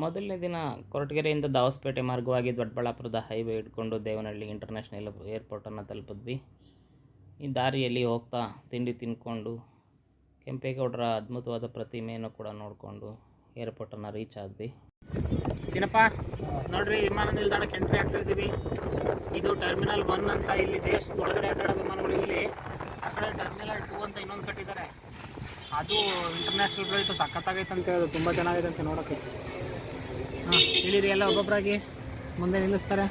ಮೊದಲನೇ ದಿನ ಕೊರಟಗೆರೆಯಿಂದ ದಾವಸ್ಪೇಟೆ ಮಾರ್ಗವಾಗಿ ದೊಡ್ಡಬಳ್ಳಾಪುರದ ಹೈವೇ ಇಟ್ಕೊಂಡು ದೇವನಹಳ್ಳಿ ಇಂಟರ್ನ್ಯಾಷನಲ್ ಏರ್ಪೋರ್ಟನ್ನು ತಲುಪಿದ್ವಿ. ಈ ದಾರಿಯಲ್ಲಿ ಹೋಗ್ತಾ ತಿಂಡಿ ತಿಂದ್ಕೊಂಡು ಕೆಂಪೇಗೌಡರ ಅದ್ಭುತವಾದ ಪ್ರತಿಮೆಯನ್ನು ಕೂಡ ನೋಡಿಕೊಂಡು ಏರ್ಪೋರ್ಟನ್ನು ರೀಚ್ ಆದ್ವಿ. ಸಿನಪ್ಪ, ನೋಡ್ರಿ, ವಿಮಾನ ನಿಲ್ದಾಣಕ್ಕೆ ಎಂಟ್ರಿ ಆಗ್ತಾ ಇದ್ದೀವಿ. ಇದು ಟರ್ಮಿನಲ್ ಒನ್ ಅಂತ ಇಲ್ಲಿ ದೇಶದ ಒಳಗಡೆ ಅಡ್ಡಾಡೋ ವಿಮಾನಗಳು ಇಲ್ಲಿ. ಆ ಕಡೆ ಟರ್ಮಿನಲ್ ಟೂ ಅಂತ ಇನ್ನೊಂದು ಕಟ್ಟಿದ್ದಾರೆ. ಅದು ಇಂಟರ್ನ್ಯಾಷನಲ್ ಫ್ಲೈಟ್ ಸಖತ್ತಾಗೈತೆ ಅಂತ ಹೇಳೋದು ತುಂಬ ಚೆನ್ನಾಗಿದೆ ಅಂತ ನೋಡೋಕ್ಕೆ. ಹಾಂ ಇಳಿರಿ ಎಲ್ಲ ಒಬ್ಬೊಬ್ಬರಾಗಿ ಮುಂದೆ ನಿಲ್ಲಿಸ್ತಾರೆ.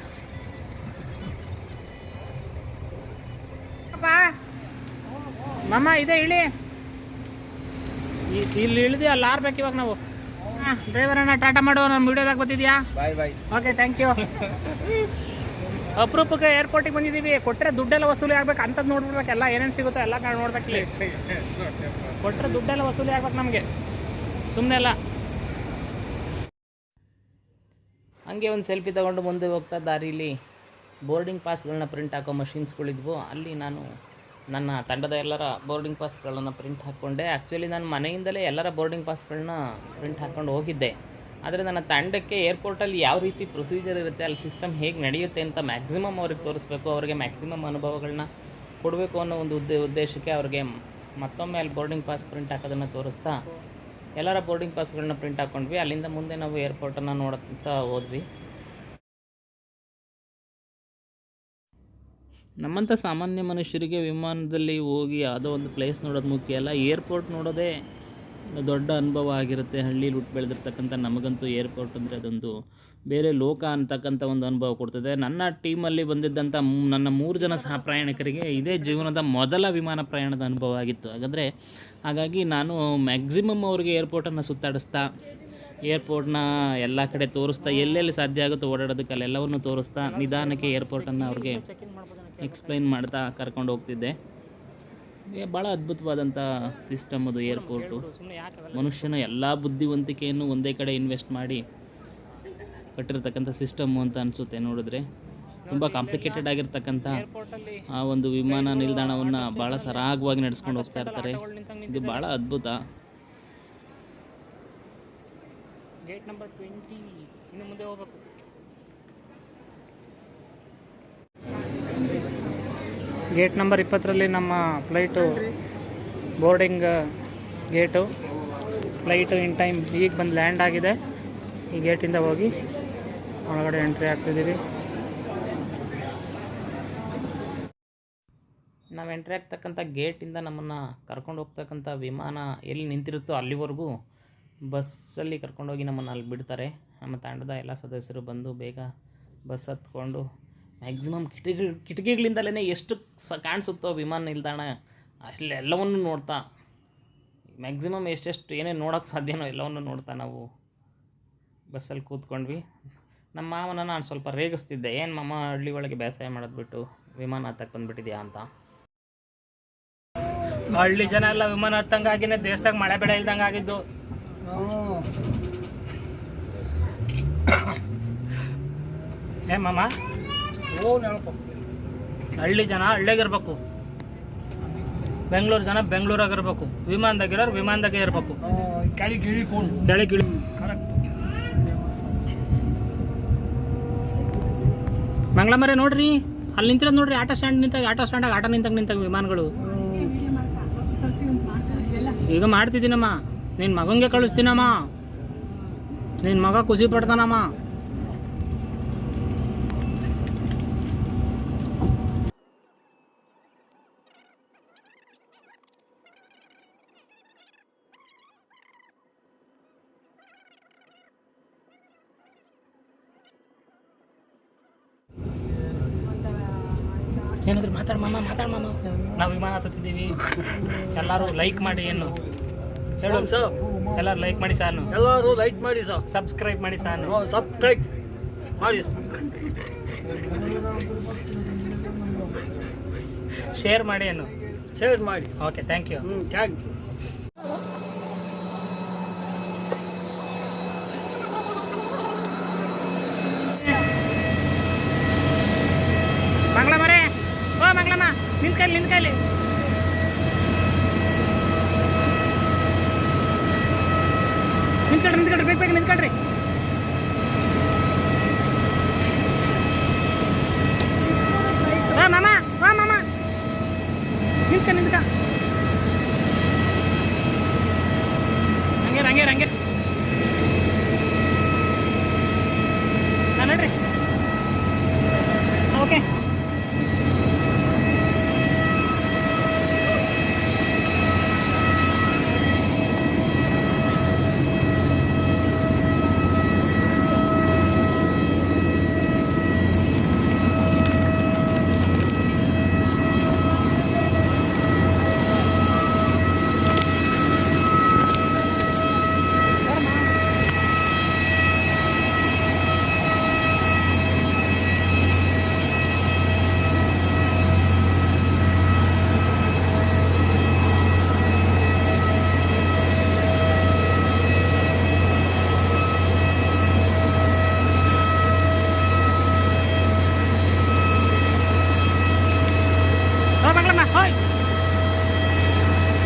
ಮಾಮ ಇದೆ ಇಳಿ. ಇಲ್ಲಿ ಇಳಿದು ಅಲ್ಲಿ ಆರ್ಬೇಕು ಇವಾಗ ನಾವು. ಹಾಂ ಅಣ್ಣ ಟಾಟಾ ಮಾಡುವ ನಮ್ಮ ವಿಡಿಯೋದಾಗ ಬಂದಿದ್ಯಾ bye bye okay thank you ಅಪರೂಪಕ್ಕೆ ಏರ್ಪೋರ್ಟಿಗೆ ಬಂದಿದ್ದೀವಿ. ಕೊಟ್ಟರೆ ದುಡ್ಡೆಲ್ಲ ವಸೂಲಿ ಆಗ್ಬೇಕು ಅಂಥದ್ದು ನೋಡ್ಬಿಡ್ಬೇಕೆಲ್ಲ ಏನೇನು ಸಿಗುತ್ತೋ ಎಲ್ಲ ಕಾರಣ ನೋಡ್ಬೇಕು ಇಲ್ಲಿ. ಕೊಟ್ಟರೆ ದುಡ್ಡೆಲ್ಲ ವಸೂಲಿ ಆಗ್ಬೇಕು ನಮಗೆ. ಸುಮ್ಮನೆ ಅಲ್ಲ. ಹಂಗೆ ಒಂದು ಸೆಲ್ಫಿ ತೊಗೊಂಡು ಮುಂದೆ ಹೋಗ್ತಾ ದಾರಿಲಿ ಬೋರ್ಡಿಂಗ್ ಪಾಸ್ಗಳನ್ನ ಪ್ರಿಂಟ್ ಹಾಕೋ ಮಷಿನ್ಸ್ಗಳಿದ್ವು. ಅಲ್ಲಿ ನಾನು ನನ್ನ ತಂಡದ ಎಲ್ಲರ ಬೋರ್ಡಿಂಗ್ ಪಾಸ್ಗಳನ್ನು ಪ್ರಿಂಟ್ ಹಾಕ್ಕೊಂಡೆ. ಆ್ಯಕ್ಚುಲಿ ನಾನು ಮನೆಯಿಂದಲೇ ಎಲ್ಲರ ಬೋರ್ಡಿಂಗ್ ಪಾಸ್ಗಳನ್ನ ಪ್ರಿಂಟ್ ಹಾಕ್ಕೊಂಡು ಹೋಗಿದ್ದೆ. ಆದರೆ ನನ್ನ ತಂಡಕ್ಕೆ ಏರ್ಪೋರ್ಟಲ್ಲಿ ಯಾವ ರೀತಿ ಪ್ರೊಸೀಜರ್ ಇರುತ್ತೆ, ಅಲ್ಲಿ ಸಿಸ್ಟಮ್ ಹೇಗೆ ನಡೆಯುತ್ತೆ ಅಂತ ಮ್ಯಾಕ್ಸಿಮಮ್ ಅವ್ರಿಗೆ ತೋರಿಸ್ಬೇಕು. ಅವ್ರಿಗೆ ಮ್ಯಾಕ್ಸಿಮಮ್ ಅನುಭವಗಳನ್ನ ಕೊಡಬೇಕು ಅನ್ನೋ ಒಂದು ಉದ್ದೇ ಉದ್ದೇಶಕ್ಕೆ ಅವ್ರಿಗೆ ಮತ್ತೊಮ್ಮೆ ಅಲ್ಲಿ ಬೋರ್ಡಿಂಗ್ ಪಾಸ್ ಪ್ರಿಂಟ್ ಹಾಕೋದನ್ನು ತೋರಿಸ್ತಾ ಎಲ್ಲರ ಬೋರ್ಡಿಂಗ್ ಪಾಸ್ಗಳನ್ನ ಪ್ರಿಂಟ್ ಹಾಕ್ಕೊಂಡ್ವಿ ಅಲ್ಲಿಂದ ಮುಂದೆ ನಾವು ಏರ್ಪೋರ್ಟನ್ನು ನೋಡುತ್ತಾ ಹೋದ್ವಿ. ನಮ್ಮಂಥ ಸಾಮಾನ್ಯ ಮನುಷ್ಯರಿಗೆ ವಿಮಾನದಲ್ಲಿ ಹೋಗಿ ಯಾವುದೋ ಒಂದು ಪ್ಲೇಸ್ ನೋಡೋದು ಮುಖ್ಯ ಅಲ್ಲ. ಏರ್ಪೋರ್ಟ್ ನೋಡೋದೇ ದೊಡ್ಡ ಅನುಭವ ಆಗಿರುತ್ತೆ ಹಳ್ಳಿಲಿ ಹುಟ್ಟು ಬೆಳೆದಿರ್ತಕ್ಕಂಥ ನಮಗಂತೂ ಏರ್ಪೋರ್ಟ್ ಅಂದರೆ ಅದೊಂದು ಬೇರೆ ಲೋಕ ಅಂತಕ್ಕಂಥ ಒಂದು ಅನುಭವ ಕೊಡ್ತದೆ. ನನ್ನ ಟೀಮಲ್ಲಿ ಬಂದಿದ್ದಂಥ ನನ್ನ ಮೂರು ಜನ ಸಹ ಪ್ರಯಾಣಿಕರಿಗೆ ಇದೇ ಜೀವನದ ಮೊದಲ ವಿಮಾನ ಪ್ರಯಾಣದ ಅನುಭವ ಆಗಿತ್ತು. ಹಾಗಾದರೆ ಹಾಗಾಗಿ ನಾನು ಮ್ಯಾಕ್ಸಿಮಮ್ ಅವ್ರಿಗೆ ಏರ್ಪೋರ್ಟನ್ನು ಸುತ್ತಾಡಿಸ್ತಾ ಏರ್ಪೋರ್ಟ್ನ ಎಲ್ಲ ಕಡೆ ತೋರಿಸ್ತಾ, ಎಲ್ಲೆಲ್ಲಿ ಸಾಧ್ಯ ಆಗುತ್ತೋ ಓಡಾಡೋದಕ್ಕೆ ಅಲ್ಲೆಲ್ಲವನ್ನು ತೋರಿಸ್ತಾ ನಿಧಾನಕ್ಕೆ ಏರ್ಪೋರ್ಟನ್ನು ಅವ್ರಿಗೆ ಎಕ್ಸ್ಪ್ಲೈನ್ ಮಾಡ್ತಾ ಕರ್ಕೊಂಡು ಹೋಗ್ತಿದ್ದೆ. ಭಾಳ ಅದ್ಭುತವಾದಂಥ ಸಿಸ್ಟಮ್ ಅದು ಏರ್ಪೋರ್ಟು. ಮನುಷ್ಯನ ಎಲ್ಲ ಬುದ್ಧಿವಂತಿಕೆಯನ್ನು ಒಂದೇ ಕಡೆ ಇನ್ವೆಸ್ಟ್ ಮಾಡಿ ಕಟ್ಟಿರ್ತಕ್ಕಂಥ ಸಿಸ್ಟಮ್ಮು ಅಂತ ಅನಿಸುತ್ತೆ ನೋಡಿದ್ರೆ. ತುಂಬ ಕಾಂಪ್ಲಿಕೇಟೆಡ್ ಆಗಿರ್ತಕ್ಕಂಥ ಆ ಒಂದು ವಿಮಾನ ನಿಲ್ದಾಣವನ್ನು ಭಾಳ ಸರಾಗವಾಗಿ ನಡೆಸ್ಕೊಂಡು ಹೋಗ್ತಾ ಇರ್ತಾರೆ. ಇದು ಭಾಳ ಅದ್ಭುತ. ಗೇಟ್ ನಂಬರ್ ಟ್ವೆಂಟಿ ಇನ್ನು ಮುಂದೆ ಹೋಗ್ಬೇಕು. ಗೇಟ್ ನಂಬರ್ ಇಪ್ಪತ್ತರಲ್ಲಿ ನಮ್ಮ flight boarding gate. Flight in time ಈಗ ಬಂದು ಲ್ಯಾಂಡ್ ಆಗಿದೆ. ಈ ಗೇಟಿಂದ ಹೋಗಿ ಒಳಗಡೆ ಎಂಟ್ರಿ ಆಗ್ತಿದ್ದೀವಿ. ನಾವು ಎಂಟ್ರಿ ಆಗ್ತಕ್ಕಂಥ ಗೇಟಿಂದ ನಮ್ಮನ್ನು ಕರ್ಕೊಂಡು ಹೋಗ್ತಕ್ಕಂಥ ವಿಮಾನ ಎಲ್ಲಿ ನಿಂತಿರುತ್ತೋ ಅಲ್ಲಿವರೆಗೂ ಬಸ್ಸಲ್ಲಿ ಕರ್ಕೊಂಡೋಗಿ ನಮ್ಮನ್ನು ಅಲ್ಲಿ ಬಿಡ್ತಾರೆ. ನಮ್ಮ ತಂಡದ ಎಲ್ಲ ಸದಸ್ಯರು ಬಂದು ಬೇಗ ಬಸ್ ಹತ್ಕೊಂಡು ಮ್ಯಾಕ್ಸಿಮಮ್ ಕಿಟಕಿ ಕಿಟಕಿಗಳಿಂದಲೇ ಎಷ್ಟು ಸ ಕಾಣಿಸುತ್ತೋ ವಿಮಾನ ನಿಲ್ದಾಣ ಅಲ್ಲೆಲ್ಲವನ್ನು ನೋಡ್ತಾ. ಮ್ಯಾಕ್ಸಿಮಮ್ ಎಷ್ಟೆಷ್ಟು ಏನೇನು ನೋಡೋಕ್ಕೆ ಸಾಧ್ಯನೋ ಎಲ್ಲವನ್ನು ನೋಡ್ತಾ ನಾವು. ಬಸ್ಸಲ್ಲಿ ಕೂತ್ಕೊಂಡ್ವಿ. ನಮ್ಮ ಮಾವನ ನಾನು ಸ್ವಲ್ಪ ರೇಗಿಸ್ತಿದ್ದೆ. ಏನು ಮಾಮ ಹಳ್ಳಿ ಒಳಗೆ ಬೇಸಾಯ ಮಾಡೋದು ಬಿಟ್ಟು ವಿಮಾನ ಹತ್ತಕ್ಕೆ ಬಂದುಬಿಟ್ಟಿದ್ಯಾ ಅಂತ. ಹಳ್ಳಿ ಜನ ಎಲ್ಲ ವಿಮಾನ ಹತ್ತಂಗಾಗಿನೇ ದೇಶದಾಗ ಮಳೆ ಬೆಳೆ ಇಲ್ದಂಗೆ ಆಗಿದ್ದು. ಏ ಮಾಮ. ಹಳ್ಳಿ ಜನ ಹಳ್ಳಿಯಾಗಿರ್ಬೇಕು. ಬೆಂಗಳೂರು ಜನ ಬೆಂಗಳೂರಾಗಿರ್ಬೇಕು. ವಿಮಾನದಾಗಿರೋರು ವಿಮಾನದಾಗೆ ಇರಬೇಕು. ಕೆಳಗೆ ಇಳಿ ಮಂಗಳಮರೆ ನೋಡ್ರಿ ಅಲ್ಲಿ ನಿಂತಿರೋದು ನೋಡ್ರಿ ಆಟೋ ಸ್ಟ್ಯಾಂಡ್ ನಿಂತಾಗ ಆಟೋ ಸ್ಟ್ಯಾಂಡಾಗ ಆಟೋ ನಿಂತಾಗ ನಿಂತಾಗ ವಿಮಾನಗಳು. ಈಗ ಮಾಡ್ತಿದ್ದೀನಮ್ಮ. ನಿನ್ನ ಮಗಂಗೆ ಕಳಿಸ್ತೀನಮ್ಮ. ನಿನ್ನ ಮಗ ಖುಷಿ ಪಡ್ತಾನಮ್ಮ ಏನಾದ್ರು ಮಾತಾಡ ಮಾಮ ಮಾತಾಡ ಮಾಮ ನಾವು ವಿಮಾನ ಹತ್ತಿದ್ದೀವಿ ಎಲ್ಲರೂ ಲೈಕ್ ಮಾಡಿ ಏನು? ಹೇಳು. ಎಲ್ಲರೂ ಲೈಕ್ ಮಾಡಿ ಸಾನು. ಎಲ್ಲರೂ ಲೈಕ್ ಮಾಡಿ ಸರ್. ಸಬ್ಸ್ಕ್ರೈಬ್ ಮಾಡಿ ಸಾನು. ಸಬ್ಸ್ಕ್ರೈಬ್ ಮಾಡಿ. ಶೇರ್ ಮಾಡಿ ಏನು? ಶೇರ್ ಮಾಡಿ. ಓಕೆ ಥ್ಯಾಂಕ್ ಯು ಹ್ಞೂ ಥ್ಯಾಂಕ್ ಯು ನಿನ್ ಓ ಮಂಗಳಮ್ಮ ಕೈಲಿ ನಿಂತ್ಕೊಳ್ಳಿ ನಿಂತ್ಕೊಳ್ರಿ ನಿಂತ್ಕೊಳ್ರಿ ಬೇಗ ಬೇಗ ನಿಂತ್ಕೊಳ್ರಿ.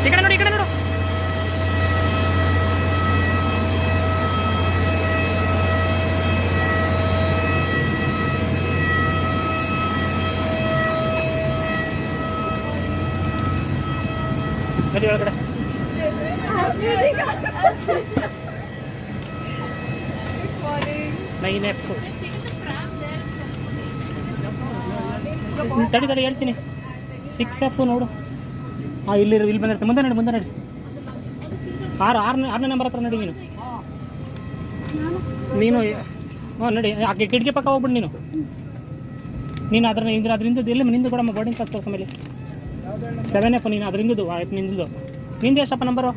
ಈ ಕಡೆ ನೋಡಿ ಈ ಕಡೆ ನೋಡು. ಗಡಿ ಒಳಗಡೆ. ನೈನ್ ಎಫ್ ತಡಿ ತಡಿ ಹೇಳ್ತೀನಿ. ಸಿಕ್ಸ್ ಎಫ್ ನೋಡು. ಹಾಂ ಇಲ್ಲಿ ಇಲ್ಲಿ ಬಂದಿರುತ್ತೆ ಮುಂದೆ ನಡಿ ಮುಂದೆ ನಡಿ. ಆರು ಆರನೇ ಆರನೇ ನಂಬರ್ ಹತ್ರ ನಡಿ ನೀನು. ನೀನು ಹ್ಞೂ ನಡಿ. ಆಕೆ ಕಿಟಕಿ ಪಕ್ಕ ಹೋಗ್ಬಿಡು ನೀನು. ನೀನು ಅದ್ರ ಹಿಂದೆ ಅದರಿಂದ ಎಲ್ಲಿ ನಿಂದು ಕೊಡಮ್ಮ ಬೋರ್ಡಿಂಗ್ ಪಾಸ್ ತೋರ್ಸ ಮೇಲೆ ಸೆವೆನ್ ಎಫ್ ನೀನು ಅದರಿಂದದು ಆಯ್ತು ನಿಂದು ನಿಂದು ಎಷ್ಟಪ್ಪ ನಂಬರು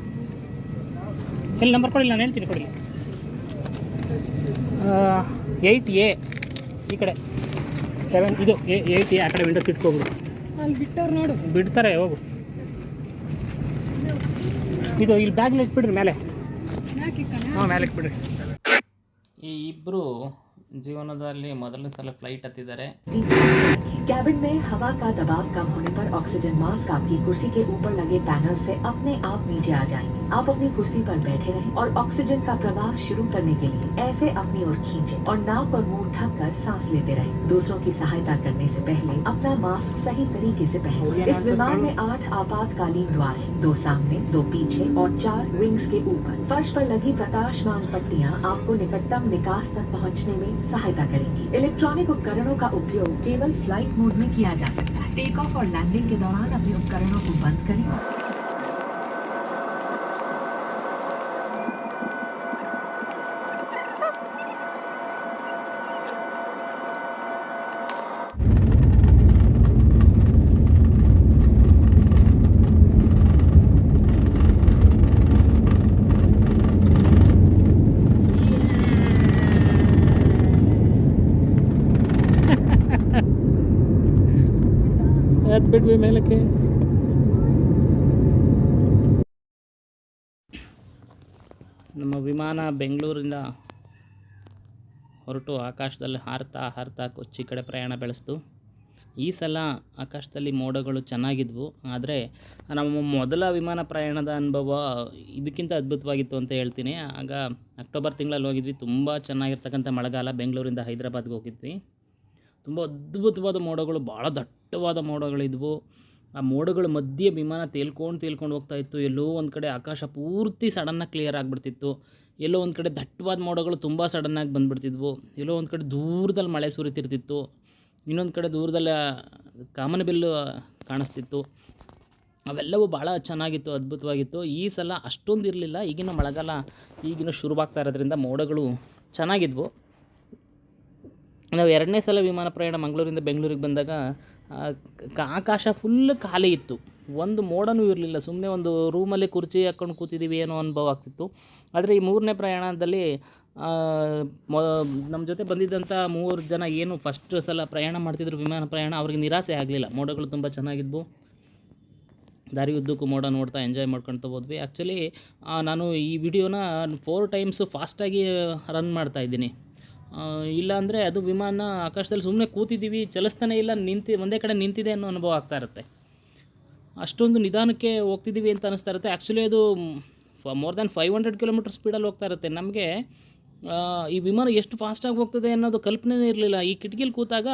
ಎಲ್ಲಿ ನಂಬರ್ ಕೊಡಿಲ್ಲ ನಾನು ಹೇಳ್ತೀನಿ ಕೊಡಿಲ್ಲ ಏಯ್ಟ್ ಎ ಈ ಕಡೆ. ಸೆವೆನ್ ಇದು ಏಯ್ಟ್ ಎ ಆ ಕಡೆ ವಿಂಡೋ ನೋಡು. ಬಿಡ್ತಾರೆ ಹೋಗು. ಇದು ಇಲ್ಲಿ ಬ್ಯಾಗ್ಲಿ ಇಟ್ಬಿಡ್ರಿ ಮೇಲೆ. ಹಾಂ ಮೇಲೆ ಇಟ್ಬಿಡ್ರಿ. ಈ ಇಬ್ಬರು ಜೀವನದಲ್ಲಿ ಮೊದಲನೇ ಸಲ ಫ್ಲೈಟ್ ಹತ್ತಿದ್ದಾರೆ. कैबिन में हवा का दबाव कम होने पर ऑक्सीजन मास्क आपकी कुर्सी के ऊपर लगे पैनल से अपने आप नीचे आ जाएँगे। आप अपनी कुर्सी पर बैठे रहें और ऑक्सीजन का प्रवाह शुरू करने के लिए ऐसे अपनी ओर खींचे और नाक और मुँह ढक कर सांस लेते रहें। दूसरों की सहायता करने से पहले अपना मास्क सही तरीके से पहने। इस विमान में आठ आपातकालीन द्वार हैं। दो सामने दो पीछे और चार विंग्स के ऊपर। फर्श पर लगी प्रकाशमान पट्टियाँ आपको निकटतम निकास तक पहुँचने में सहायता करेंगी। इलेक्ट्रॉनिक उपकरणों का उपयोग केवल फ़्लाइट मोड में किया जा सकता है। टेक ऑफ़ और लैंडिंग के दौरान अपने उपकरणों को बंद करें। ಎತ್ಬಿಟ್ವಿ ಮೇಲಕ್ಕೆ. ನಮ್ಮ ವಿಮಾನ ಬೆಂಗಳೂರಿಂದ ಹೊರಟು ಆಕಾಶದಲ್ಲಿ ಹಾರ್ತಾ ಹಾರ್ತಾ ಕೊಚ್ಚಿ ಕಡೆ ಪ್ರಯಾಣ ಬೆಳೆಸ್ತು. ಈ ಸಲ ಆಕಾಶದಲ್ಲಿ ಮೋಡಗಳು ಚೆನ್ನಾಗಿದ್ವು. ಆದರೆ ನಮ್ಮ ಮೊದಲ ವಿಮಾನ ಪ್ರಯಾಣದ ಅನುಭವ ಇದಕ್ಕಿಂತ ಅದ್ಭುತವಾಗಿತ್ತು ಅಂತ ಹೇಳ್ತೀನಿ. ಆಗ ಅಕ್ಟೋಬರ್ ತಿಂಗಳಲ್ಲಿ ಹೋಗಿದ್ವಿ. ತುಂಬ ಚೆನ್ನಾಗಿರ್ತಕ್ಕಂಥ ಮಳೆಗಾಲ ಬೆಂಗಳೂರಿಂದ ಹೈದರಾಬಾದ್ಗೆ ಹೋಗಿದ್ವಿ. ತುಂಬ ಅದ್ಭುತವಾದ ಮೋಡಗಳು ಭಾಳ ದಟ್ಟವಾದ ಮೋಡಗಳಿದ್ವು. ಆ ಮೋಡಗಳ ಮಧ್ಯೆ ವಿಮಾನ ತೇಲ್ಕೊಂಡು ತೇಲ್ಕೊಂಡು ಹೋಗ್ತಾ ಇತ್ತು. ಎಲ್ಲೋ ಒಂದು ಕಡೆ ಆಕಾಶ ಪೂರ್ತಿ ಸಡನ್ನಾಗಿ ಕ್ಲಿಯರ್ ಆಗಿಬಿಡ್ತಿತ್ತು. ಎಲ್ಲೋ ಒಂದು ಕಡೆ ದಟ್ಟವಾದ ಮೋಡಗಳು ತುಂಬ ಸಡನ್ನಾಗಿ ಬಂದುಬಿಡ್ತಿದ್ವು. ಎಲ್ಲೋ ಒಂದು ಕಡೆ ದೂರದಲ್ಲಿ ಮಳೆ ಸುರಿತಿರ್ತಿತ್ತು. ಇನ್ನೊಂದು ಕಡೆ ದೂರದಲ್ಲಿ ಕಾಮನಬಿಲ್ಲು ಕಾಣಿಸ್ತಿತ್ತು. ಅವೆಲ್ಲವೂ ಭಾಳ ಚೆನ್ನಾಗಿತ್ತು, ಅದ್ಭುತವಾಗಿತ್ತು. ಈ ಸಲ ಅಷ್ಟೊಂದು ಇರಲಿಲ್ಲ. ಈಗಿನ ಮಳೆಗಾಲ ಈಗಿನ ಶುರುವಾಗ್ತಾ ಇರೋದ್ರಿಂದ ಮೋಡಗಳು ಚೆನ್ನಾಗಿದ್ವು. ನಾವು ಎರಡನೇ ಸಲ ವಿಮಾನ ಪ್ರಯಾಣ ಮಂಗಳೂರಿಂದ ಬೆಂಗಳೂರಿಗೆ ಬಂದಾಗ ಆಕಾಶ ಫುಲ್ ಖಾಲಿ ಇತ್ತು. ಒಂದು ಮೋಡನೂ ಇರಲಿಲ್ಲ. ಸುಮ್ಮನೆ ಒಂದು ರೂಮಲ್ಲಿ ಕುರ್ಚಿ ಹಾಕ್ಕೊಂಡು ಕೂತಿದ್ದೀವಿ ಏನೋ ಅನುಭವ ಆಗ್ತಿತ್ತು. ಆದರೆ ಈ ಮೂರನೇ ಪ್ರಯಾಣದಲ್ಲಿ ಮೊ ನಮ್ಮ ಜೊತೆ ಬಂದಿದ್ದಂಥ ಮೂರು ಜನ ಏನು ಫಸ್ಟ್ ಸಲ ಪ್ರಯಾಣ ಮಾಡ್ತಿದ್ರು, ವಿಮಾನ ಪ್ರಯಾಣ, ಅವ್ರಿಗೆ ನಿರಾಸೆ ಆಗಲಿಲ್ಲ. ಮೋಡಗಳು ತುಂಬ ಚೆನ್ನಾಗಿದ್ವು. ದಾರಿ ಉದ್ದಕ್ಕೂ ಮೋಡ ನೋಡ್ತಾ ಎಂಜಾಯ್ ಮಾಡ್ಕೊಳ್ತಾ ಹೋದ್ವಿ. ಆ್ಯಕ್ಚುಲಿ ನಾನು ಈ ವಿಡಿಯೋನ ಫೋರ್ ಟೈಮ್ಸು ಫಾಸ್ಟಾಗಿ ರನ್ ಮಾಡ್ತಾ ಇಲ್ಲ ಅಂದರೆ ಅದು ವಿಮಾನ ಆಕಾಶದಲ್ಲಿ ಸುಮ್ಮನೆ ಕೂತಿದ್ದೀವಿ, ಚಲಿಸ್ತಾನೆ ಇಲ್ಲ, ನಿಂತಿ, ಒಂದೇ ಕಡೆ ನಿಂತಿದೆ ಅನ್ನೋ ಅನುಭವ ಆಗ್ತಾ ಇರುತ್ತೆ. ಅಷ್ಟೊಂದು ನಿಧಾನಕ್ಕೆ ಹೋಗ್ತಿದ್ದೀವಿ ಅಂತ ಅನಿಸ್ತಾ ಇರುತ್ತೆ. ಆ್ಯಕ್ಚುಲಿ ಅದು more than five hundred kilometre ಸ್ಪೀಡಲ್ಲಿ ಹೋಗ್ತಾ ಇರುತ್ತೆ. ನಮಗೆ ಈ ವಿಮಾನ ಎಷ್ಟು ಫಾಸ್ಟಾಗಿ ಹೋಗ್ತದೆ ಅನ್ನೋದು ಕಲ್ಪನೆನೇ ಇರಲಿಲ್ಲ. ಈ ಕಿಟಕಿಲಿ ಕೂತಾಗ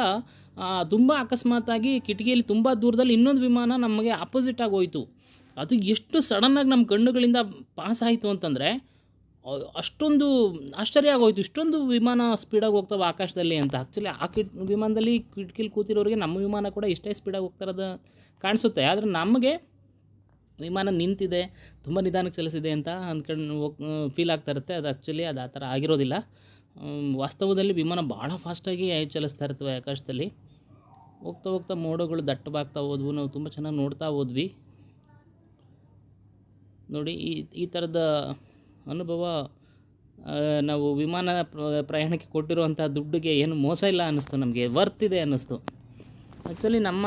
ತುಂಬ ಅಕಸ್ಮಾತಾಗಿ ಕಿಟಕಿಯಲ್ಲಿ ತುಂಬ ದೂರದಲ್ಲಿ ಇನ್ನೊಂದು ವಿಮಾನ ನಮಗೆ ಆಪೋಸಿಟಾಗಿ ಹೋಯಿತು. ಅದು ಎಷ್ಟು ಸಡನ್ನಾಗಿ ನಮ್ಮ ಕಣ್ಣುಗಳಿಂದ ಪಾಸ್ ಆಯಿತು ಅಂತಂದರೆ ಅಷ್ಟೊಂದು ಆಶ್ಚರ್ಯ ಆಗೋಯ್ತು. ಇಷ್ಟೊಂದು ವಿಮಾನ ಸ್ಪೀಡಾಗಿ ಹೋಗ್ತಾವೆ ಆಕಾಶದಲ್ಲಿ ಅಂತ. ಆ್ಯಕ್ಚುಲಿ ಆ ಕಿಟ್ ವಿಮಾನದಲ್ಲಿ ಕಿಟಕಿಲಿ ಕೂತಿರೋರಿಗೆ ನಮ್ಮ ವಿಮಾನ ಕೂಡ ಇಷ್ಟೇ ಸ್ಪೀಡಾಗಿ ಹೋಗ್ತಾರದ ಕಾಣಿಸುತ್ತೆ. ಆದರೆ ನಮಗೆ ವಿಮಾನ ನಿಂತಿದೆ, ತುಂಬ ನಿಧಾನಕ್ಕೆ ಚಲಿಸಿದೆ ಅಂತ ಅಂದ್ಕೊಂಡು ಫೀಲ್ ಆಗ್ತಾ ಇರುತ್ತೆ. ಅದು ಆ್ಯಕ್ಚುಲಿ ಅದು ಆ ಥರ ಆಗಿರೋದಿಲ್ಲ. ವಾಸ್ತವದಲ್ಲಿ ವಿಮಾನ ಭಾಳ ಫಾಸ್ಟಾಗಿ ಚಲಿಸ್ತಾ ಇರ್ತವೆ ಆಕಾಶದಲ್ಲಿ. ಹೋಗ್ತಾ ಹೋಗ್ತಾ ಮೋಡಗಳು ದಟ್ಟವಾಗ್ತಾ ಹೋದ್ವು. ನಾವು ತುಂಬ ಚೆನ್ನಾಗಿ ನೋಡ್ತಾ ಹೋದ್ವಿ. ನೋಡಿ ಈ ಈ ಥರದ ಅನುಭವ ನಾವು ವಿಮಾನ ಪ್ರಯಾಣಕ್ಕೆ ಕೊಟ್ಟಿರುವಂಥ ದುಡ್ಡಿಗೆ ಏನು ಮೋಸ ಇಲ್ಲ ಅನ್ನಿಸ್ತು ನಮಗೆ ವರ್ತ್ ಇದೆ ಅನ್ನಿಸ್ತು. ಆ್ಯಕ್ಚುಲಿ ನಮ್ಮ,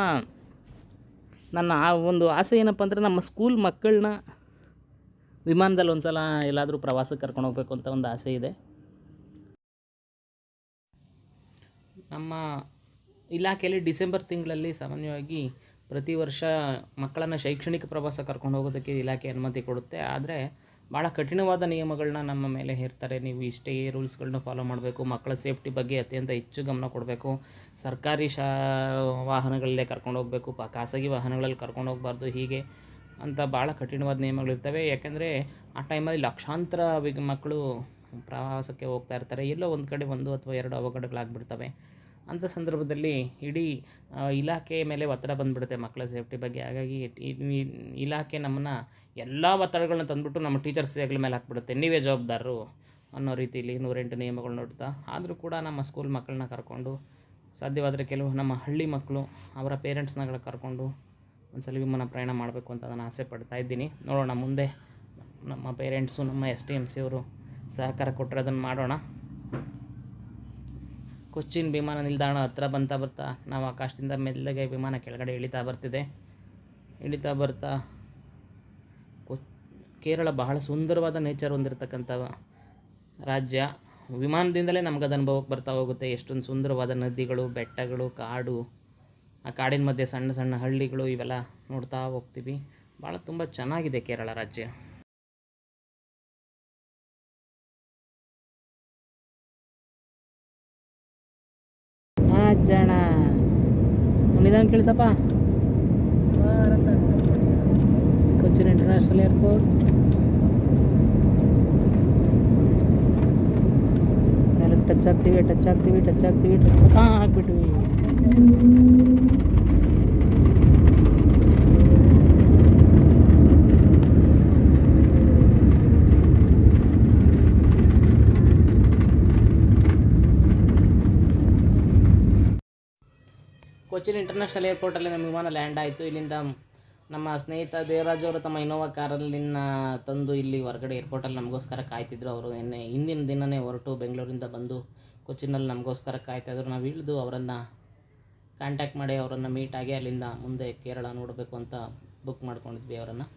ನನ್ನ ಆ ಒಂದು ಆಸೆ ಏನಪ್ಪ ಅಂದರೆ ನಮ್ಮ ಸ್ಕೂಲ್ ಮಕ್ಕಳನ್ನ ವಿಮಾನದಲ್ಲಿ ಒಂದು ಸಲ ಎಲ್ಲಾದರೂ ಪ್ರವಾಸಕ್ಕೆ ಕರ್ಕೊಂಡು ಹೋಗಬೇಕು ಅಂತ ಒಂದು ಆಸೆ ಇದೆ. ನಮ್ಮ ಇಲಾಖೆಯಲ್ಲಿ ಡಿಸೆಂಬರ್ ತಿಂಗಳಲ್ಲಿ ಸಾಮಾನ್ಯವಾಗಿ ಪ್ರತಿ ವರ್ಷ ಮಕ್ಕಳನ್ನು ಶೈಕ್ಷಣಿಕ ಪ್ರವಾಸ ಕರ್ಕೊಂಡು ಹೋಗೋದಕ್ಕೆ ಇಲಾಖೆ ಅನುಮತಿ ಕೊಡುತ್ತೆ. ಆದರೆ ಭಾಳ ಕಠಿಣವಾದ ನಿಯಮಗಳನ್ನ ನಮ್ಮ ಮೇಲೆ ಹೇರ್ತಾರೆ. ನೀವು ಇಷ್ಟೇ ರೂಲ್ಸ್ಗಳನ್ನ ಫಾಲೋ ಮಾಡಬೇಕು, ಮಕ್ಕಳ ಸೇಫ್ಟಿ ಬಗ್ಗೆ ಅತ್ಯಂತ ಹೆಚ್ಚು ಗಮನ ಕೊಡಬೇಕು. ಸರ್ಕಾರಿ ಶಾ, ವಾಹನಗಳಲ್ಲೇ ಕರ್ಕೊಂಡು ಹೋಗಬೇಕು, ಪ, ಖಾಸಗಿ ವಾಹನಗಳಲ್ಲಿ ಕರ್ಕೊಂಡು ಹೋಗಬಾರ್ದು ಹೀಗೆ ಅಂತ ಭಾಳ ಕಠಿಣವಾದ ನಿಯಮಗಳಿರ್ತವೆ. ಯಾಕೆಂದರೆ ಆ ಟೈಮಲ್ಲಿ ಲಕ್ಷಾಂತರ ಮಕ್ಕಳು ಪ್ರವಾಸಕ್ಕೆ ಹೋಗ್ತಾ ಇರ್ತಾರೆ. ಎಲ್ಲೋ ಒಂದು ಕಡೆ ಒಂದು ಅಥವಾ ಎರಡು ಅವಘಡಗಳಾಗ್ಬಿಡ್ತವೆ. ಅಂಥ ಸಂದರ್ಭದಲ್ಲಿ ಇಡೀ ಇಲಾಖೆ ಮೇಲೆ ಒತ್ತಡ ಬಂದುಬಿಡುತ್ತೆ ಮಕ್ಕಳ ಸೇಫ್ಟಿ ಬಗ್ಗೆ. ಹಾಗಾಗಿ ಇಲಾಖೆ ನಮ್ಮನ್ನು ಎಲ್ಲ ಒತ್ತಡಗಳನ್ನ ತಂದುಬಿಟ್ಟು ನಮ್ಮ ಟೀಚರ್ಸ್ ಹೆಗ್ಲ ಮೇಲೆ ಹಾಕ್ಬಿಡುತ್ತೆ. ನೀವೇ ಜವಾಬ್ದಾರರು ಅನ್ನೋ ರೀತಿಯಲ್ಲಿ ನೂರೆಂಟು ನಿಯಮಗಳು ನೋಡ್ತಾ, ಆದರೂ ಕೂಡ ನಮ್ಮ ಸ್ಕೂಲ್ ಮಕ್ಕಳನ್ನ ಕರ್ಕೊಂಡು, ಸಾಧ್ಯವಾದರೆ ಕೆಲವು ನಮ್ಮ ಹಳ್ಳಿ ಮಕ್ಕಳು ಅವರ ಪೇರೆಂಟ್ಸ್ನಗಳ ಕರ್ಕೊಂಡು ಒಂದು ಸಲ ವಿಮಾನ ಪ್ರಯಾಣ ಮಾಡಬೇಕು ಅಂತ ನಾನು ಆಸೆ ಪಡ್ತಾ ಇದ್ದೀನಿ. ನೋಡೋಣ ಮುಂದೆ ನಮ್ಮ ಪೇರೆಂಟ್ಸು ನಮ್ಮ ಎಸ್ ಟಿ ಎಂ ಸಿ ಅವರು ಸಹಕಾರ ಕೊಟ್ಟರೆ ಅದನ್ನು ಮಾಡೋಣ. ಕೊಚ್ಚಿನ್ ವಿಮಾನ ನಿಲ್ದಾಣ ಹತ್ರ ಬಂತಾ ಬರ್ತಾ, ನಾವು ಆಕಾಶದಿಂದ ಮೆಲ್ಲಗೆ ವಿಮಾನ ಕೆಳಗಡೆ ಇಳಿತಾ ಬರ್ತಿದೆ. ಇಳಿತಾ ಬರ್ತಾ ಕೊ ಕೇರಳ ಬಹಳ ಸುಂದರವಾದ ನೇಚರ್ ಹೊಂದಿರತಕ್ಕಂಥ ರಾಜ್ಯ. ವಿಮಾನದಿಂದಲೇ ನಮ್ಗೆ ಅದು ಅನುಭವಕ್ಕೆ ಬರ್ತಾ ಹೋಗುತ್ತೆ. ಎಷ್ಟೊಂದು ಸುಂದರವಾದ ನದಿಗಳು, ಬೆಟ್ಟಗಳು, ಕಾಡು, ಆ ಕಾಡಿನ ಮಧ್ಯೆ ಸಣ್ಣ ಸಣ್ಣ ಹಳ್ಳಿಗಳು ಇವೆಲ್ಲ ನೋಡ್ತಾ ಹೋಗ್ತೀವಿ. ಭಾಳ ತುಂಬ ಚೆನ್ನಾಗಿದೆ ಕೇರಳ ರಾಜ್ಯ. ಜಣ ನಿಧಾನ ಕೇಳಿಸಪ್ಪ ಕೊಚ್ಚಿನ್ ಇಂಟರ್ನ್ಯಾಷನಲ್ ಏರ್ಪೋರ್ಟ್ ಟಚ್ ಆಗ್ತೀವಿ ಟಚ್ ಆಗ್ತೀವಿ ಟಚ್ ಆಗ್ತೀವಿ ಟಚ್ ಹಾಂ ಹಾಕ್ಬಿಟ್ವಿ ಕೊಚ್ಚಿನ್ ಇಂಟರ್ನ್ಯಾಷನಲ್ ಏರ್ಪೋರ್ಟಲ್ಲಿ ನಮ್ಮ ವಿಮಾನ ಲ್ಯಾಂಡ್ ಆಯಿತು. ಇಲ್ಲಿಂದ ನಮ್ಮ ಸ್ನೇಹಿತ ದೇವರಾಜ್ ಅವರು ತಮ್ಮ ಇನೋವಾ ಕಾರಲ್ಲಿನ ತಂದು ಇಲ್ಲಿ ಹೊರಗಡೆ ಏರ್ಪೋರ್ಟಲ್ಲಿ ನಮಗೋಸ್ಕರ ಕಾಯ್ತಿದ್ರು. ಅವರು ನಿನ್ನೆ ಹಿಂದಿನ ದಿನವೇ ಹೊರಟು ಬೆಂಗಳೂರಿಂದ ಬಂದು ಕೊಚ್ಚಿನಲ್ಲಿ ನಮಗೋಸ್ಕರ ಕಾಯ್ತಾಯಿದ್ರು ನಾವು ಇಳಿದು ಅವರನ್ನು ಕಾಂಟ್ಯಾಕ್ಟ್ ಮಾಡಿ ಅವರನ್ನು ಮೀಟಾಗಿ ಅಲ್ಲಿಂದ ಮುಂದೆ ಕೇರಳ ನೋಡಬೇಕು ಅಂತ ಬುಕ್ ಮಾಡ್ಕೊಂಡಿದ್ವಿ ಅವರನ್ನು.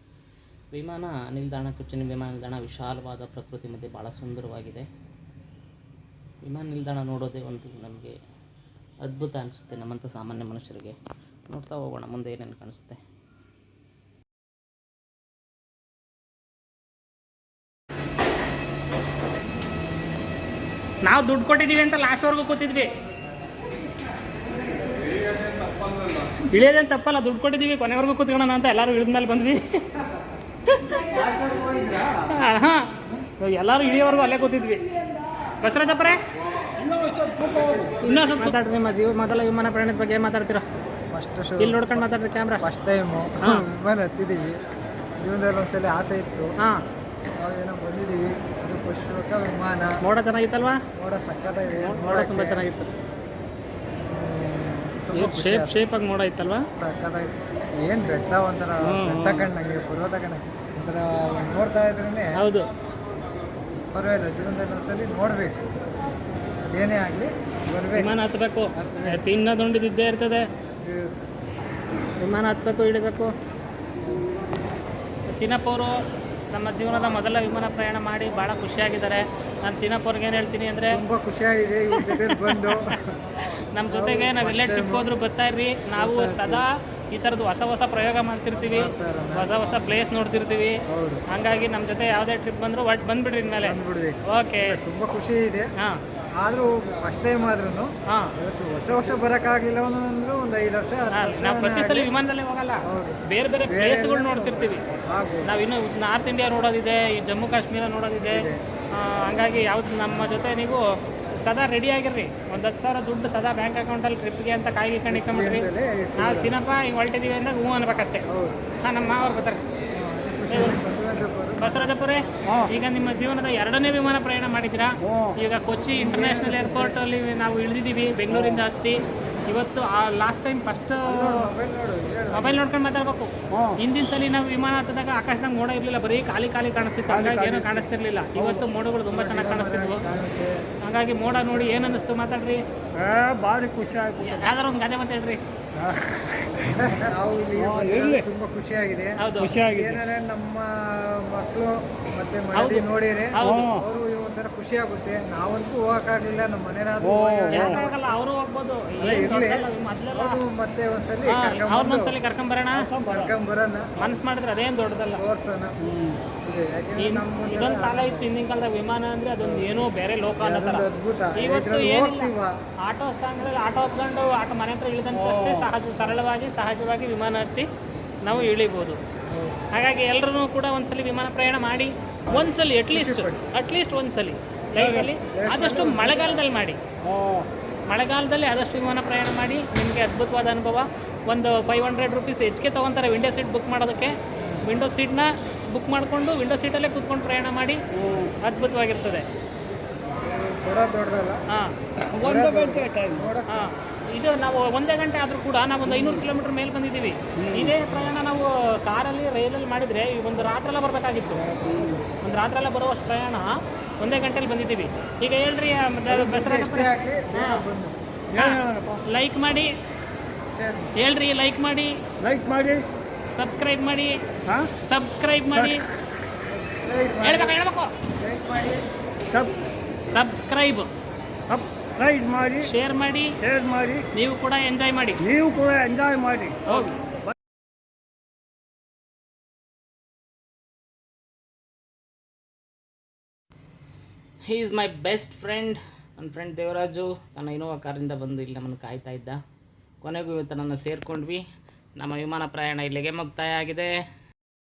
ವಿಮಾನ ನಿಲ್ದಾಣ, ಕೊಚ್ಚಿನ ವಿಮಾನ ನಿಲ್ದಾಣ ವಿಶಾಲವಾದ ಪ್ರಕೃತಿ ಮಧ್ಯೆ ಭಾಳ ಸುಂದರವಾಗಿದೆ. ವಿಮಾನ ನಿಲ್ದಾಣ ನೋಡೋದೇ ಒಂದು ನಮಗೆ ಅದ್ಭುತ ಅನಿಸುತ್ತೆ ನಮ್ಮಂಥ ಸಾಮಾನ್ಯ ಮನುಷ್ಯರಿಗೆ. ನೋಡ್ತಾ ಹೋಗೋಣ ಮುಂದೆ ಏನೇನು ಕಾಣಿಸುತ್ತೆ. ನಾವು ದುಡ್ಡು ಕೊಟ್ಟಿದ್ದೀವಿ ಅಂತ ಲಾಸ್ಟ್ವರೆಗೂ ಕೂತಿದ್ವಿ. ಇಳಿಯೋದೇನು ತಪ್ಪಲ್ಲ ದುಡ್ಡು ಕೊಟ್ಟಿದ್ದೀವಿ ಕೊನೆವರೆಗೂ ಕೂತ್ಕೊಳ್ಳೋಣ ಅಂತ ಎಲ್ಲರೂ ಇಳಿದ ಮೇಲೆ ಬಂದ್ವಿ. ಹಾಂ ಎಲ್ಲರೂ ಇಳಿಯೋವರೆಗೂ ಅಲ್ಲೇ ಕೂತಿದ್ವಿ. ಬಸವರಾಜಪ್ಪರೇ ಮಾತಾಡ್ರಿ ನಿಮ್ಮ ಜೀವ ಮೊದಲ ವಿಮಾನ ಪ್ರಯಾಣದ ಬಗ್ಗೆ ಏನ್ ಮಾತಾಡ್ತೀರಾ? ಫಸ್ಟ್ ಶೋ ಇಲ್ಲಿ ನೋಡ್ಕೊಂಡು ಮಾತಾಡ್ರಿ ಕ್ಯಾಮ್ರಾ ಫಸ್ಟ್ ಟೈಮು. ವಿಮಾನ ಹತ್ತಿದ್ದೀವಿ ಜೀವನದಲ್ಲಿ ಒಂದ್ಸಲ ಆಸೆ ಇತ್ತು. ಹಾಂ. ನಾವೇನೋ ಬಂದಿದ್ದೀವಿ ಅದು ಪುಷ್ಪಕ ವಿಮಾನ. ಮೋಡ ಚೆನ್ನಾಗಿತ್ತಲ್ವಾ? ಮೋಡ ಸಕ್ಕತ್ತಾಗಿದೆ ಮೋಡ ತುಂಬ ಚೆನ್ನಾಗಿತ್ತು. ಶೇಪ್. ಶೇಪಾಗಿ ಮೋಡ ಇತ್ತಲ್ವಾ? ಸಕ್ಕತ್ತಾಗಿತ್ತು ಏನು ಬೆಟ್ಟ ಒಂಥರ. ಬೆಟ್ಟ ಕಣ್ಣಂಗೆ ಪರ್ವತ ಕಣ್ಣಂಗೆ. ಒಂಥರ ನೋಡ್ತಾ ಇದ್ರೇ ಹೌದು. ಪರವಾಗಿಲ್ಲ. ಜೀವನದಲ್ಲಿ ಒಂದ್ಸಲಿ ನೋಡಬೇಕು. ಏನೇ ಆಗಲಿ ಬರಬೇಕು. ವಿಮಾನ ಹತ್ತಬೇಕು ತಿನ್ನೋದುಂಡಿದ್ದೇ ಇರ್ತದೆ. ವಿಮಾನ ಹತ್ತಬೇಕು ಇಳಿಬೇಕು. ಸೀನಪ್ಪ ಅವರು ನಮ್ಮ ಜೀವನದ ಮೊದಲ ವಿಮಾನ ಪ್ರಯಾಣ ಮಾಡಿ ಭಾಳ ಖುಷಿಯಾಗಿದ್ದಾರೆ. ನಾನು ಸೀನಪ್ಪ ಅವ್ರಿಗೆ ಏನು ಹೇಳ್ತೀನಿ ಅಂದರೆ ತುಂಬ ಖುಷಿಯಾಗಿದೆ ಇವ್ರ ಜೊತೆ ಬಂದು. ನಮ್ಮ ಜೊತೆಗೆ ನಾವೆಲ್ಲೇ ಟ್ರಿಪ್ ಹೋದ್ರು ಬರ್ತಾ ಇರ್ರಿ. ನಾವು ಸದಾ ಈ ಥರದ್ದು ಹೊಸ ಹೊಸ ಪ್ರಯೋಗ ಮಾಡ್ತಿರ್ತೀವಿ. ಹೊಸ ಹೊಸ ಪ್ಲೇಸ್ ನೋಡ್ತಿರ್ತೀವಿ. ಹಂಗಾಗಿ ನಮ್ಮ ಜೊತೆ ಯಾವುದೇ ಟ್ರಿಪ್ ಬಂದರೂ ಒಟ್ಟು ಬಂದ್ಬಿಡ್ರಿ ಇನ್ಮೇಲೆ. ಓಕೆ ತುಂಬ ಖುಷಿ ಇದೆ. ಹಾಂ. ಆದರೂ ಫಸ್ಟ್ ಟೈಮ್ ಆದ್ರೂ ಹಾಂ. ಇವತ್ತು ವರ್ಷ ಬರೋಕ್ಕಾಗಲಿಲ್ಲ ಅಂದ್ರೂ ಒಂದು ಐದು ವರ್ಷ ನಾವು ಪ್ರತಿ ಸಲ ವಿಮಾನದಲ್ಲೇ ಹೋಗಲ್ಲ. ಬೇರೆ ಬೇರೆ ಪ್ಲೇಸ್ಗಳು ನೋಡ್ತಿರ್ತೀವಿ. ನಾವು ಇನ್ನು ನಾರ್ತ್ ಇಂಡಿಯಾ ನೋಡೋದಿದೆ ಈ ಜಮ್ಮು ಕಾಶ್ಮೀರ ನೋಡೋದಿದೆ. ಹಂಗಾಗಿ ಯಾವ್ದು ನಮ್ಮ ಜೊತೆ ನೀವು ಸದಾ ರೆಡಿ ಆಗಿರ್ರಿ. ಒಂದು ಹತ್ತು ಸಾವಿರ ದುಡ್ಡು ಸದಾ ಬ್ಯಾಂಕ್ ಅಕೌಂಟಲ್ಲಿ ಟ್ರಿಪ್ಗೆ ಅಂತ ಕಾಯಿ ಇಟ್ಟು ನಾವು ಸಿನಪ್ಪ ಹಿಂಗೆ ಹೊರಟಿದ್ದೀವಿ ಅಂದಾಗ ಹ್ಞೂ ಅನ್ಬೇಕಷ್ಟೇ. ಹಾಂ ನಮ್ಮ ಮಾವ್ರು ಬರ್ತಾರೆ. ಬಸವರಾಜಪುರೇ ಈಗ ನಿಮ್ಮ ಜೀವನದ ಎರಡನೇ ವಿಮಾನ ಪ್ರಯಾಣ ಮಾಡಿದ್ದೀರಾ? ಈಗ ಕೊಚ್ಚಿ ಇಂಟರ್ನ್ಯಾಷನಲ್ ಏರ್ಪೋರ್ಟ್ ಅಲ್ಲಿ ನಾವು ಇಳಿದಿದ್ದೀವಿ ಬೆಂಗಳೂರಿಂದ ಹತ್ತಿ. ಇವತ್ತು ಆ ಲಾಸ್ಟ್ ಟೈಮ್ ಫಸ್ಟ್ ಮೊಬೈಲ್ ನೋಡು ನೋಡ್ಕೊಂಡು ಮಾತಾಡ್ಬೇಕು. ಹಿಂದಿನ ಸಲ ನಾವು ವಿಮಾನ ಹತ್ತದಾಗ ಆಕಾಶದಾಗ ಮೋಡ ಇರಲಿಲ್ಲ ಬರೀ ಖಾಲಿ ಖಾಲಿ ಕಾಣಿಸ್ತಿತ್ತು. ಹಾಗಾಗಿ ಏನೂ ಕಾಣಿಸ್ತಿರ್ಲಿಲ್ಲ. ಇವತ್ತು ಮೋಡಗಳು ತುಂಬ ಚೆನ್ನಾಗಿ ಕಾಣಿಸ್ತಿದ್ವು. ಹಾಗಾಗಿ ಮೋಡ ನೋಡಿ ಏನು ಅನ್ನಿಸ್ತು ಮಾತಾಡ್ರಿ? ಭಾರಿ ಖುಷಿ ಆಯ್ತು ಯಾವ್ದಾರು ಒಂದು ಗಾದೆ ಮಾತಾಡ್ರಿ. ತುಂಬಾ ಖುಷಿಯಾಗಿದೆ ಖುಷಿಯಾಗಿದೆ ನಮ್ಮ ಮಕ್ಕಳು ಮತ್ತೆ ಹೌದು. ಅವರು ಒಂಥರ ಖುಷಿ ಆಗುತ್ತೆ. ನಾವಂತೂ ಹೋಗಕ್ಕಾಗ್ಲಿಲ್ಲ ನಮ್ಮ ಮನೆಯವ್ರು ಯಾಕಾಗಲ್ಲ ಅವರು ಹೋಗ್ಬೋದು. ಏನ್ ಇರ್ಲಿ. ದೊಡ್ಡದಲ್ಲ, ಮೊದ್ಲೆಲ್ಲ ಅವರು ಮತ್ತೆ ಒಂದ್ಸಲಿ ಅವ್ರನ್ನೊಂದ್ಸಲಿ ಕರ್ಕೊಂಬರೋಣ ಕರ್ಕೊಂಬರೋಣ. ಮನಸ್ಸು ಮಾಡಿದ್ರೆ ಅದೇನ್ ದೊಡ್ಡದಲ್ಲ. ತೋರ್ಸೋಣ. ಇದೆ ಯಾಕೆಂದ್ರೆ ಇನ್- ನಮ್ಮ ಇದೊಂದು ಕಾಲ ಇತ್ತು ಹಿಂದಿನ ಕಾಲದಾಗ ವಿಮಾನ ಅಂದ್ರೆ ಅದೊಂದು ಏನೋ ಬೇರೆ ಲೋಕ ಅನ್ನೋ ಥರ ಅದೊಂದು ಅದ್ಭುತ. ಇವತ್ತು ಇದ್ರಲ್ಲಿ ಏನಿಲ್ಲ. ಹೋಗ್ತೀವ? ಆಟೋ ಸ್ಟ್ಯಾಂಡ್ಗಳಲ್ಲಿ ಆಟೋ ಹತ್ಕೊಂಡು ಆಟೋ ಮನೆ ಹತ್ರ ಇಳಿದಂತಷ್ಟೇ ಸಹಜ ಸರಳವಾಗಿ ಸಹಜವಾಗಿ ವಿಮಾನ ಹತ್ತಿ ನಾವು ಇಳಿಬೋದು. ಹಾಗಾಗಿ ಎಲ್ಲರೂ ಕೂಡ ಒಂದ್ಸಲಿ ವಿಮಾನ ಪ್ರಯಾಣ ಮಾಡಿ. ಒಂದ್ಸಲಿ ಅಟ್ಲೀಸ್ಟ್ ಅಟ್ಲೀಸ್ಟ್ ಒಂದ್ಸಲಿ. ಲೈಫಲ್ಲಿ ಆದಷ್ಟು ಮಳೆಗಾಲದಲ್ಲಿ ಮಾಡಿ. ಮಳೆಗಾಲದಲ್ಲಿ ಆದಷ್ಟು ವಿಮಾನ ಪ್ರಯಾಣ ಮಾಡಿ. ನಿಮಗೆ ಅದ್ಭುತವಾದ ಅನುಭವ. ಒಂದು ಫೈವ್ ಹಂಡ್ರೆಡ್ ರುಪೀಸ್ ಹೆಚ್ಚಿಗೆ ತೊಗೊತಾರೆ ವಿಂಡೋ ಸೀಟ್ ಬುಕ್ ಮಾಡೋದಕ್ಕೆ. ವಿಂಡೋ ಸೀಟ್ನ ಬುಕ್ ಮಾಡಿಕೊಂಡು ವಿಂಡೋ ಸೀಟಲ್ಲೇ ಕೂತ್ಕೊಂಡು ಪ್ರಯಾಣ ಮಾಡಿ. ಅದ್ಭುತವಾಗಿರ್ತದೆ. ಹಾಂ. ಹಾಂ. ಇದು ನಾವು ಒಂದೇ ಗಂಟೆ ಆದರೂ ಕೂಡ ನಾವು ಒಂದು ಐನೂರು ಕಿಲೋಮೀಟರ್ ಮೇಲೆ ಬಂದಿದ್ದೀವಿ. ಇದೇ ಪ್ರಯಾಣ ನಾವು ಕಾರಲ್ಲಿ ರೈಲಲ್ಲಿ ಮಾಡಿದರೆ ಒಂದು ರಾತ್ರೆಲ್ಲ ಬರಬೇಕಾಗಿತ್ತು. ಒಂದು ರಾತ್ರೆಲ್ಲ ಬರುವಷ್ಟು ಪ್ರಯಾಣ ಒಂದೇ ಗಂಟೆಲಿ ಬಂದಿದ್ದೀವಿ. ಈಗ ಹೇಳ್ರಿ ಲೈಕ್ ಮಾಡಿ. ಹೇಳ್ರಿ ಲೈಕ್ ಮಾಡಿ. ಲೈಕ್ ಮಾಡಿ. ಸಬ್ಸ್ಕ್ರೈಬ್ ಮಾಡಿ. ಹಾಂ? ಸಬ್ಸ್ಕ್ರೈಬ್ ಮಾಡಿ. ಹೇಳ್ಬೇಕು ಹೇಳ್ಬೇಕು. ಮಾಡಿ. ಸಬ್ ಸಬ್ಸ್ಕ್ರೈಬ್ ಸಬ್ಸ್ಕ್ರೈಬ್ ಮಾಡಿ. ಶೇರ್ ಮಾಡಿ. ಶೇರ್ ಮಾಡಿ. ನೀವು ಕೂಡ ಎಂಜಾಯ್ ಮಾಡಿ. ನೀವು ಕೂಡ ಎಂಜಾಯ್ ಮಾಡಿ. Okay he is my best friend ನನ್ನ ಫ್ರೆಂಡ್ ದೇವರಾಜು, ತನ್ನ ಇನೋವಾ ಕಾರಿಂದ ಬಂದು ಇಲ್ಲಿ ನಮ್ಮನ್ನು ಕಾಯ್ತಾ ಇದ್ದ. ಕೊನೆಗೂ ಇವತ್ತು ನನ್ನ ಸೇರಿಕೊಂಡ್ವಿ. ನಮ್ಮ ವಿಮಾನ ಪ್ರಯಾಣ ಇಲ್ಲಿಗೆ ಮುಕ್ತಾಯ ಆಗಿದೆ.